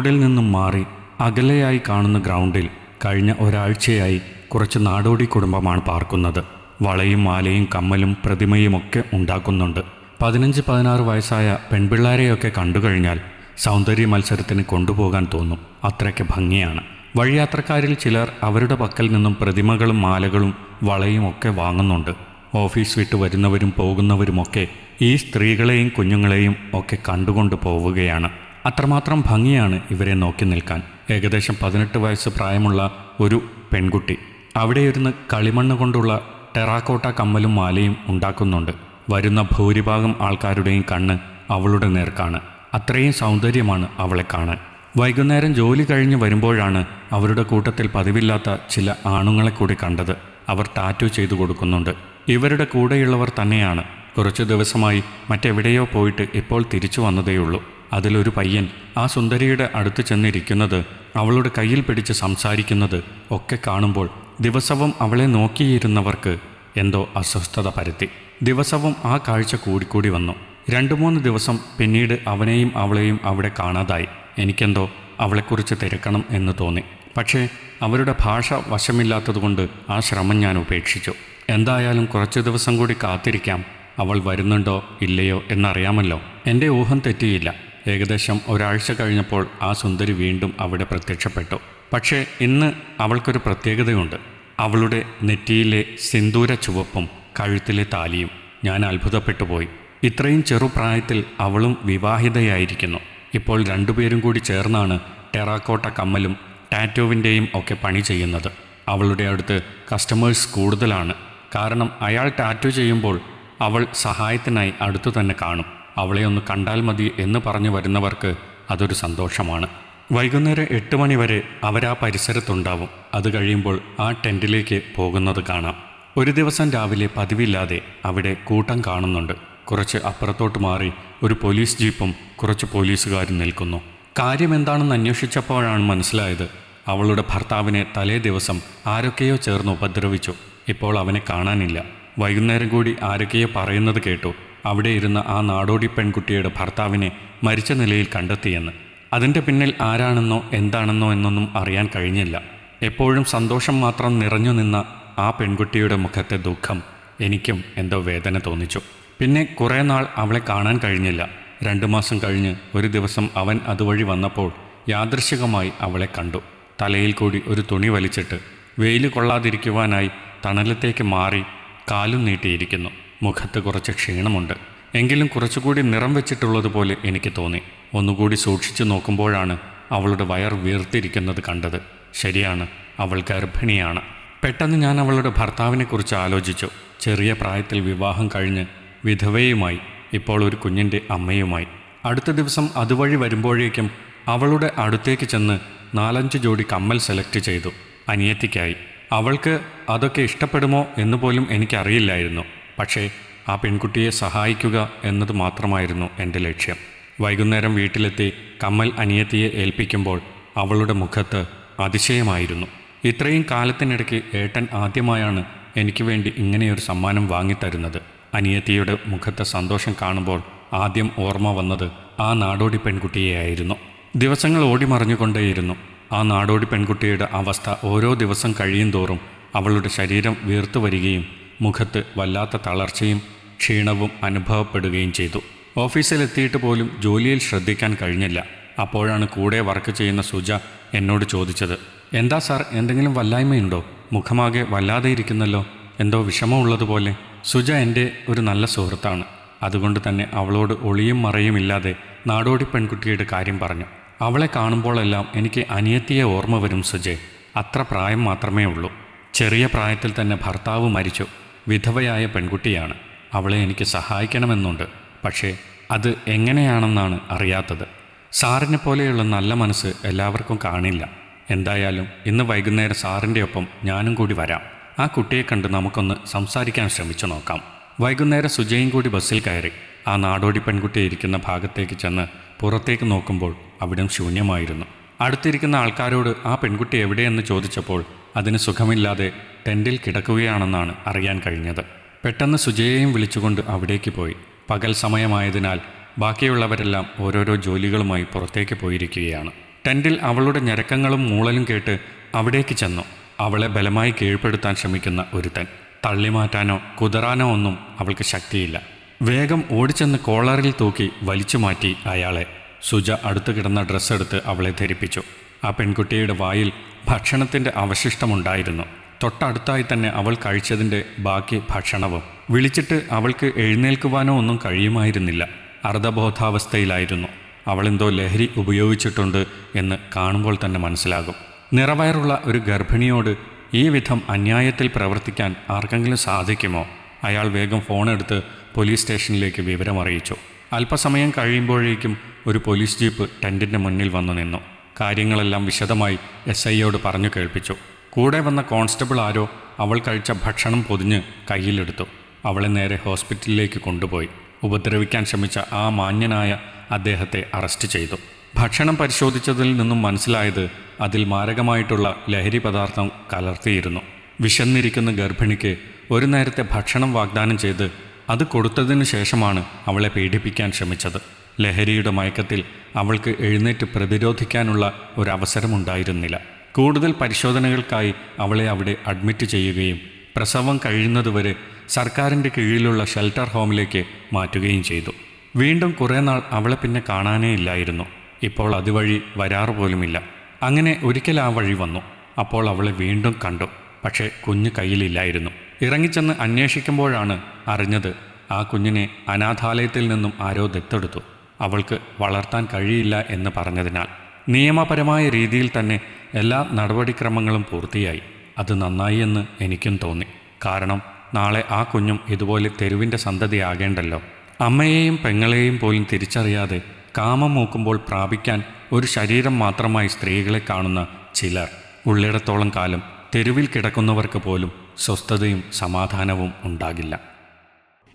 റോഡിൽ നിന്നും മാറി അകലെയായി കാണുന്ന ഗ്രൗണ്ടിൽ കഴിഞ്ഞ ഒരാഴ്ചയായി കുറച്ച് നാടോടി കുടുംബമാണ് പാർക്കുന്നത്. വളയും മാലയും കമ്മലും പ്രതിമയും ഒക്കെ ഉണ്ടാക്കുന്നുണ്ട്. പതിനഞ്ച് പതിനാറ് വയസ്സായ പെൺപിള്ളാരെയൊക്കെ കണ്ടുകഴിഞ്ഞാൽ സൗന്ദര്യ മത്സരത്തിന് കൊണ്ടുപോകാൻ തോന്നും. അത്രയ്ക്ക് ഭംഗിയാണ്. വഴിയാത്രക്കാരിൽ ചിലർ അവരുടെ പക്കൽ നിന്നും പ്രതിമകളും മാലകളും വളയും ഒക്കെ വാങ്ങുന്നുണ്ട്. ഓഫീസ് വിട്ട് വരുന്നവരും പോകുന്നവരുമൊക്കെ ഈ സ്ത്രീകളെയും കുഞ്ഞുങ്ങളെയും ഒക്കെ കണ്ടുകൊണ്ട് പോവുകയാണ്. അത്രമാത്രം ഭംഗിയാണ് ഇവരെ നോക്കി നിൽക്കാൻ. ഏകദേശം പതിനെട്ട് വയസ്സ് പ്രായമുള്ള ഒരു പെൺകുട്ടി. അവിടെ ഇരുന്ന് കളിമണ്ണ് കൊണ്ടുള്ള ടെറാക്കോട്ട കമ്മലും മാലയും ഉണ്ടാക്കുന്നുണ്ട്. വരുന്ന ഭൂരിഭാഗം ആൾക്കാരുടെയും കണ്ണ് അവളുടെ നേർക്കാണ്. അത്രയും സൗന്ദര്യമാണ് അവളെ കാണാൻ. വൈകുന്നേരം ജോലി കഴിഞ്ഞ് വരുമ്പോഴാണ് അവരുടെ കൂട്ടത്തിൽ പതിവില്ലാത്ത ചില ആണുങ്ങളെ കൂടി കണ്ടത്. അവർ ടാറ്റു ചെയ്തു കൊടുക്കുന്നുണ്ട്. ഇവരുടെ കൂടെയുള്ളവർ തന്നെയാണ്. കുറച്ചു ദിവസമായി മറ്റെവിടെയോ പോയിട്ട് ഇപ്പോൾ തിരിച്ചു വന്നതേയുള്ളൂ. അതിലൊരു പയ്യൻ ആ സുന്ദരിയുടെ അടുത്ത് ചെന്നിരിക്കുന്നത് അവളുടെ കയ്യിൽ പിടിച്ച് സംസാരിക്കുന്നത് ഒക്കെ കാണുമ്പോൾ ദിവസവും അവളെ നോക്കിയിരുന്നവർക്ക് എന്തോ അസ്വസ്ഥത പരത്തി. ദിവസവും ആ കാഴ്ച കൂടിക്കൂടി വന്നു. രണ്ടു മൂന്ന് ദിവസം പിന്നീട് അവനെയും അവളെയും അവിടെ കാണാതായി. എനിക്കെന്തോ അവളെക്കുറിച്ച് തിരക്കണം എന്ന് തോന്നി. പക്ഷേ അവരുടെ ഭാഷ വശമില്ലാത്തതുകൊണ്ട് ആ ശ്രമം ഞാൻ ഉപേക്ഷിച്ചു. എന്തായാലും കുറച്ച് ദിവസം കൂടി കാത്തിരിക്കാം. അവൾ വരുന്നുണ്ടോ ഇല്ലയോ എന്നറിയാമല്ലോ. എന്റെ ഊഹം തെറ്റിയില്ല. ഏകദേശം ഒരാഴ്ച കഴിഞ്ഞപ്പോൾ ആ സുന്ദരി വീണ്ടും അവിടെ പ്രത്യക്ഷപ്പെട്ടു. പക്ഷേ ഇന്ന് അവൾക്കൊരു പ്രത്യേകതയുണ്ട്. അവളുടെ നെറ്റിയിലെ സിന്ദൂര ചുവപ്പും കഴുത്തിലെ താലിയും ഞാൻ അത്ഭുതപ്പെട്ടു പോയി. ഇത്രയും ചെറുപ്രായത്തിൽ അവളും വിവാഹിതയായിരിക്കുന്നു. ഇപ്പോൾ രണ്ടുപേരും കൂടി ചേർന്നാണ് ടെറാക്കോട്ട കമ്മലും ടാറ്റോവിന്റെയും ഒക്കെ പണി ചെയ്യുന്നത്. അവളുടെ അടുത്ത് കസ്റ്റമേഴ്സ് കൂടുതലാണ്. കാരണം അയാൾ ടാറ്റോ ചെയ്യുമ്പോൾ അവൾ സഹായത്തിനായി അടുത്തു തന്നെ കാണും. അവളെ ഒന്ന് കണ്ടാൽ മതി എന്ന് പറഞ്ഞു വരുന്നവർക്ക് അതൊരു സന്തോഷമാണ്. വൈകുന്നേരം എട്ട് മണിവരെ അവരാ പരിസരത്തുണ്ടാവും. അത് കഴിയുമ്പോൾ ആ ടെന്റിലേക്ക് പോകുന്നത് കാണാം. ഒരു ദിവസം രാവിലെ പതിവില്ലാതെ അവിടെ കൂട്ടം കാണുന്നുണ്ട്. കുറച്ച് അപ്പുറത്തോട്ട് മാറി ഒരു പോലീസ് ജീപ്പും കുറച്ച് പോലീസുകാരും നിൽക്കുന്നു. കാര്യം എന്താണെന്ന് അന്വേഷിച്ചപ്പോഴാണ് മനസ്സിലായത് അവളുടെ ഭർത്താവിനെ തലേ ദിവസം ആരൊക്കെയോ ചേർന്ന് ഉപദ്രവിച്ചു. ഇപ്പോൾ അവനെ കാണാനില്ല. വൈകുന്നേരം കൂടി ആരൊക്കെയോ പറയുന്നത് കേട്ടു. അവിടെ ഇരുന്ന ആ നാടോടി പെൺകുട്ടിയുടെ ഭർത്താവിനെ മരിച്ച നിലയിൽ കണ്ടെത്തിയെന്ന്. അതിന്റെ പിന്നിൽ ആരാണെന്നോ എന്താണെന്നോ എന്നൊന്നും അറിയാൻ കഴിഞ്ഞില്ല. എപ്പോഴും സന്തോഷം മാത്രം നിറഞ്ഞു നിന്ന ആ പെൺകുട്ടിയുടെ മുഖത്തെ ദുഃഖം എനിക്കും എന്തോ വേദന തോന്നിച്ചു. പിന്നെ കുറേ നാൾ അവളെ കാണാൻ കഴിഞ്ഞില്ല. രണ്ടു മാസം കഴിഞ്ഞ് ഒരു ദിവസം അവൻ അതുവഴി വന്നപ്പോൾ യാദൃശികമായി അവളെ കണ്ടു. തലയിൽ കൂടി ഒരു തുണി വലിച്ചിട്ട് വെയിൽ കൊള്ളാതിരിക്കുവാനായി തണലത്തേക്ക് മാറി കാലും നീട്ടിയിരിക്കുന്നു. മുഖത്ത് കുറച്ച് ക്ഷീണമുണ്ട്. എങ്കിലും കുറച്ചുകൂടി നിറം വെച്ചിട്ടുള്ളതുപോലെ എനിക്ക് തോന്നി. ഒന്നുകൂടി സൂക്ഷിച്ചു നോക്കുമ്പോഴാണ് അവളുടെ വയർ വീർത്തിരിക്കുന്നത് കണ്ടത്. ശരിയാണ് അവൾ ഗർഭിണിയാണ്. പെട്ടെന്ന് ഞാൻ അവളുടെ ഭർത്താവിനെക്കുറിച്ച് ആലോചിച്ചു. ചെറിയ പ്രായത്തിൽ വിവാഹം കഴിഞ്ഞ് വിധവയുമായി ഇപ്പോൾ ഒരു കുഞ്ഞിന്റെ അമ്മയുമായി. അടുത്ത ദിവസം അതുവഴി വരുമ്പോഴേക്കും അവളുടെ അടുത്തേക്ക് ചെന്ന് നാലഞ്ച് ജോഡി കമ്മൽ സെലക്ട് ചെയ്തു. അനിയത്തിക്കായി. അവൾക്ക് അതൊക്കെ ഇഷ്ടപ്പെടുമോ എന്ന് പോലും എനിക്കറിയില്ലായിരുന്നു. പക്ഷേ ആ പെൺകുട്ടിയെ സഹായിക്കുക എന്നത് മാത്രമായിരുന്നു എന്റെ ലക്ഷ്യം. വൈകുന്നേരം വീട്ടിലെത്തി കമ്മൽ അനിയത്തിയെ ഏൽപ്പിക്കുമ്പോൾ അവളുടെ മുഖത്ത് അതിശയമായിരുന്നു. ഇത്രയും കാലത്തിനിടയ്ക്ക് ഏട്ടൻ ആദ്യമായാണ് എനിക്ക് വേണ്ടി ഇങ്ങനെയൊരു സമ്മാനം വാങ്ങിത്തരുന്നത്. അനിയത്തിയുടെ മുഖത്തെ സന്തോഷം കാണുമ്പോൾ ആദ്യം ഓർമ്മ വന്നത് ആ നാടോടി പെൺകുട്ടിയെയായിരുന്നു ദിവസങ്ങൾ ഓടിമറിഞ്ഞുകൊണ്ടേയിരുന്നു ആ നാടോടി പെൺകുട്ടിയുടെ അവസ്ഥ ഓരോ ദിവസം കഴിയും തോറും അവളുടെ ശരീരം വീർത്തു വരികയും മുഖത്ത് വല്ലാത്ത തളർച്ചയും ക്ഷീണവും അനുഭവപ്പെടുകയും ചെയ്തു. ഓഫീസിലെത്തിയിട്ട് പോലും ജോലിയിൽ ശ്രദ്ധിക്കാൻ കഴിഞ്ഞില്ല. അപ്പോഴാണ് കൂടെ വർക്ക് ചെയ്യുന്ന സുജ എന്നോട് ചോദിച്ചത് എന്താ സാർ എന്തെങ്കിലും വല്ലായ്മയുണ്ടോ? മുഖമാകെ വല്ലാതെ ഇരിക്കുന്നല്ലോ? എന്തോ വിഷമമുള്ളതുപോലെ? സുജ എന്റെ ഒരു നല്ല സുഹൃത്താണ്. അതുകൊണ്ട് തന്നെ അവളോട് ഒളിയും മറയും ഇല്ലാതെ നാടോടി പെൺകുട്ടിയുടെ കാര്യം പറഞ്ഞു. അവളെ കാണുമ്പോഴെല്ലാം എനിക്ക് അനിയത്തിയെ ഓർമ്മ വരും സുജയ് അത്ര പ്രായം മാത്രമേ ഉള്ളൂ. ചെറിയ പ്രായത്തിൽ തന്നെ ഭർത്താവ് മരിച്ചു. വിധവയായ പെൺകുട്ടിയാണ്. അവളെ എനിക്ക് സഹായിക്കണമെന്നുണ്ട്. പക്ഷേ അത് എങ്ങനെയാണെന്നാണ് അറിയാത്തത്. സാറിനെ പോലെയുള്ള നല്ല മനസ്സ് എല്ലാവർക്കും കാണില്ല. എന്തായാലും ഇന്ന് വൈകുന്നേരം സാറിന്റെ ഒപ്പം ഞാനും കൂടി വരാം. ആ കുട്ടിയെ കണ്ട് നമുക്കൊന്ന് സംസാരിക്കാൻ ശ്രമിച്ചു നോക്കാം. വൈകുന്നേരം സുജയും കൂടി ബസ്സിൽ കയറി. ആ നാടോടി പെൺകുട്ടി ഇരിക്കുന്ന ഭാഗത്തേക്ക് ചെന്ന് പുറത്തേക്ക് നോക്കുമ്പോൾ അവിടം ശൂന്യമായിരുന്നു. അടുത്തിരിക്കുന്ന ആൾക്കാരോട് ആ പെൺകുട്ടി എവിടെയെന്ന് ചോദിച്ചപ്പോൾ അതിന് സുഖമില്ലാതെ ടെന്റിൽ കിടക്കുകയാണെന്നാണ് അറിയാൻ കഴിഞ്ഞത്. പെട്ടെന്ന് സുജയെയും വിളിച്ചുകൊണ്ട് അവിടേക്ക് പോയി. പകൽ സമയമായതിനാൽ ബാക്കിയുള്ളവരെല്ലാം ഓരോരോ ജോലികളുമായി പുറത്തേക്ക് പോയിരിക്കുകയാണ്. ടെന്റിൽ അവളുടെ ഞരക്കങ്ങളും മൂളലും കേട്ട് അവിടേക്ക് ചെന്നു. അവളെ ബലമായി കീഴ്പ്പെടുത്താൻ ശ്രമിക്കുന്ന ഒരുത്തൻ. തള്ളിമാറ്റാനോ കുതറാനോ ഒന്നും അവൾക്ക് ശക്തിയില്ല. വേഗം ഓടിച്ചെന്ന് കോളറിൽ തൂക്കി വലിച്ചു മാറ്റി അയാളെ. സുജ അടുത്ത് കിടന്ന ഡ്രസ്സെടുത്ത് അവളെ ധരിപ്പിച്ചു. ആ പെൺകുട്ടിയുടെ വായിൽ ഭക്ഷണത്തിന്റെ അവശിഷ്ടമുണ്ടായിരുന്നു. തൊട്ടടുത്തായി തന്നെ അവൾ കഴിച്ചതിന്റെ ബാക്കി ഭക്ഷണവും. വിളിച്ചിട്ട് അവൾക്ക് എഴുന്നേൽക്കുവാനോ ഒന്നും കഴിയുമായിരുന്നില്ല. അർദ്ധബോധാവസ്ഥയിലായിരുന്നു. അവളെന്തോ ലഹരി ഉപയോഗിച്ചിട്ടുണ്ട് എന്ന് കാണുമ്പോൾ തന്നെ മനസ്സിലാകും. നിറവയറുള്ള ഒരു ഗർഭിണിയോട് ഈ വിധം അന്യായത്തിൽ പ്രവർത്തിക്കാൻ ആർക്കെങ്കിലും സാധിക്കുമോ? അയാൾ വേഗം ഫോണെടുത്ത് പോലീസ് സ്റ്റേഷനിലേക്ക് വിവരം അറിയിച്ചു അല്പസമയം കഴിയുമ്പോഴേക്കും ഒരു പോലീസ് ജീപ്പ് ടെന്റിന്റെ മുന്നിൽ വന്നു നിന്നു. കാര്യങ്ങളെല്ലാം വിശദമായി എസ് ഐയോട് പറഞ്ഞു കേൾപ്പിച്ചു. കൂടെ വന്ന കോൺസ്റ്റബിൾ ആരോ അവൾ കഴിച്ച ഭക്ഷണം പൊതിഞ്ഞ് കയ്യിലെടുത്തു. അവളെ നേരെ ഹോസ്പിറ്റലിലേക്ക് കൊണ്ടുപോയി. ഉപദ്രവിക്കാൻ ശ്രമിച്ച ആ മാന്യനായ അദ്ദേഹത്തെ അറസ്റ്റ് ചെയ്തു. ഭക്ഷണം പരിശോധിച്ചതിൽ നിന്നും മനസ്സിലായത് അതിൽ മാരകമായിട്ടുള്ള ലഹരി പദാർത്ഥം കലർത്തിയിരുന്നു. വിശന്നിരിക്കുന്ന ഗർഭിണിക്ക് ഒരു നേരത്തെ ഭക്ഷണം വാഗ്ദാനം ചെയ്ത് അത് കൊടുത്തതിനു ശേഷമാണ് അവളെ പീഡിപ്പിക്കാൻ ശ്രമിച്ചത്. ലഹരിയുടെ മയക്കത്തിൽ അവൾക്ക് എഴുന്നേറ്റ് പ്രതിരോധിക്കാനുള്ള ഒരവസരമുണ്ടായിരുന്നില്ല. കൂടുതൽ പരിശോധനകൾക്കായി അവളെ അവിടെ അഡ്മിറ്റ് ചെയ്യുകയും പ്രസവം കഴിയുന്നതുവരെ സർക്കാരിന്റെ കീഴിലുള്ള ഷെൽട്ടർ ഹോമിലേക്ക് മാറ്റുകയും ചെയ്തു. വീണ്ടും കുറേ നാൾ അവളെ പിന്നെ കാണാനേ ഇല്ലായിരുന്നു. ഇപ്പോൾ അതുവഴി വരാറ് പോലുമില്ല. അങ്ങനെ ഒരിക്കൽ ആ വഴി വന്നു. അപ്പോൾ അവളെ വീണ്ടും കണ്ടു. പക്ഷേ കുഞ്ഞ് കയ്യിലില്ലായിരുന്നു. ഇറങ്ങിച്ചെന്ന് അന്വേഷിക്കുമ്പോഴാണ് അറിഞ്ഞത് ആ കുഞ്ഞിനെ അനാഥാലയത്തിൽ നിന്നും ആരോ ദത്തെടുത്തു. അവൾക്ക് വളർത്താൻ കഴിയില്ല എന്ന് പറഞ്ഞതിനാൽ നിയമപരമായ രീതിയിൽ തന്നെ എല്ലാ നടപടിക്രമങ്ങളും പൂർത്തിയായി. അത് നന്നായി എന്ന് എനിക്കും തോന്നി. കാരണം നാളെ ആ കുഞ്ഞും ഇതുപോലെ തെരുവിന്റെ സന്തതിയാകേണ്ടല്ലോ. അമ്മയെയും പെങ്ങളെയും പോലും തിരിച്ചറിയാതെ കാമം മൂക്കുമ്പോൾ പ്രാപിക്കാൻ ഒരു ശരീരം മാത്രമായി സ്ത്രീകളെ കാണുന്ന ചിലർ. ഉള്ളിടത്തോളം കാലം തെരുവിൽ കിടക്കുന്നവർക്ക് പോലും സ്വസ്ഥതയും സമാധാനവും ഉണ്ടാകില്ല.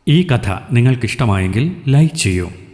ഈ കഥ നിങ്ങൾക്കിഷ്ടമായെങ്കിൽ ലൈക്ക് ചെയ്യൂ.